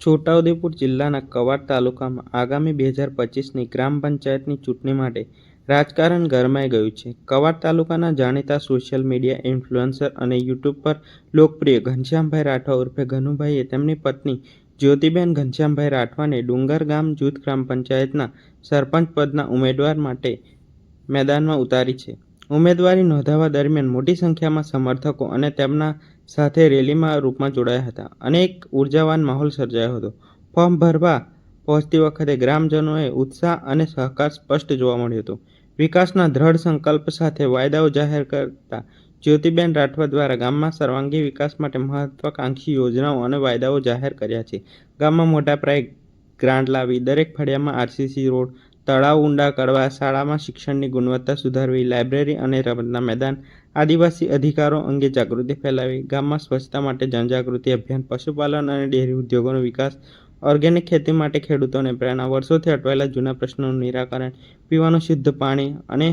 છોટાઉદેપુર જિલ્લાના કવાડ તાલુકામાં આગામી બે હજાર પચીસની ગ્રામ પંચાયતની ચૂંટણી માટે રાજકારણ ગરમાઈ ગયું છે. કવાડ તાલુકાના જાણીતા સોશિયલ મીડિયા ઇન્ફ્લુએન્સર અને યુટ્યુબ પર લોકપ્રિય ઘનશ્યામભાઈ રાઠવા ઉર્ફે ઘનુભાઈએ તેમની પત્ની જ્યોતિબેન ઘનશ્યામભાઈ રાઠવાને ડુંગર ગામ જૂથ ગ્રામ પંચાયતના સરપંચ પદના ઉમેદવાર માટે મેદાનમાં ઉતારી છે. ઉમેદવારી નોંધાવા દરમિયાન મોટી સંખ્યામાં સમર્થકો અને તેમના સાથે રેલીમાં રૂપમાં જોડાયા હતા અને એક ઉર્જાવાન માહોલ સર્જાયો હતો. ફોર્મ ભરવા પહોંચતી વખતે ગ્રામજનોએ ઉત્સાહ અને સહકાર સ્પષ્ટ જોવા મળ્યો હતો. વિકાસના દ્રઢ સંકલ્પ સાથે વાયદાઓ જાહેર કરતા જ્યોતિબેન રાઠવા દ્વારા ગામમાં સર્વાંગી વિકાસ માટે મહત્વાકાંક્ષી યોજનાઓ અને વાયદાઓ જાહેર કર્યા છે. ગામમાં મોટા પ્રાય ગ્રાન્ટ લાવી દરેક ફળિયામાં આરસીસી રોડ તળાવ ઊંડા કરવા, શાળામાં શિક્ષણની ગુણવત્તા સુધારવી, લાઇબ્રેરી અને રમતના મેદાન, આદિવાસી અધિકારો અંગે જાગૃતિ ફેલાવી, ગામમાં સ્વચ્છતા માટે જનજાગૃતિ અભિયાન, પશુપાલન અને ડેરી ઉદ્યોગોનો વિકાસ, ઓર્ગેનિક ખેતી માટે ખેડૂતોને પ્રેરણા, વર્ષોથી અટવાયેલા જૂના પ્રશ્નોનું નિરાકરણ, પીવાનું શુદ્ધ પાણી અને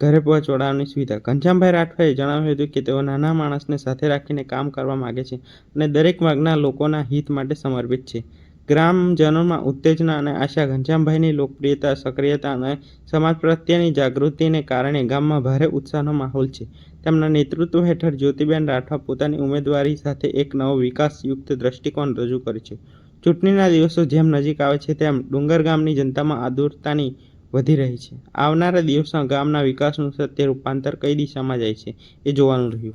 ઘરે પહોંચાડવાની સુવિધા. ઘનશ્યામભાઈ રાઠવાએ જણાવ્યું હતું કે તેઓ નાના માણસને સાથે રાખીને કામ કરવા માગે છે અને દરેક વર્ગના લોકોના હિત માટે સમર્પિત છે. ગ્રામજનોમાં ઉત્તેજના અને આશા ઘનશ્યામભાઈની લોકપ્રિયતા, સક્રિયતા અને સમાજ પ્રત્યેની જાગૃતિને કારણે ગામમાં ભારે ઉત્સાહનો માહોલ છે. તેમના નેતૃત્વ હેઠળ જ્યોતિબેન રાઠવા પોતાની ઉમેદવારી સાથે એક નવો વિકાસયુક્ત દ્રષ્ટિકોણ રજૂ કરે છે. ચૂંટણીના દિવસો જેમ નજીક આવે છે, તેમ ડુંગર ગામની જનતામાં આતુરતાની વધી રહી છે. આવનારા દિવસમાં ગામના વિકાસનું સત્ય રૂપાંતર કઈ દિશામાં જાય છે, એ જોવાનું રહ્યું.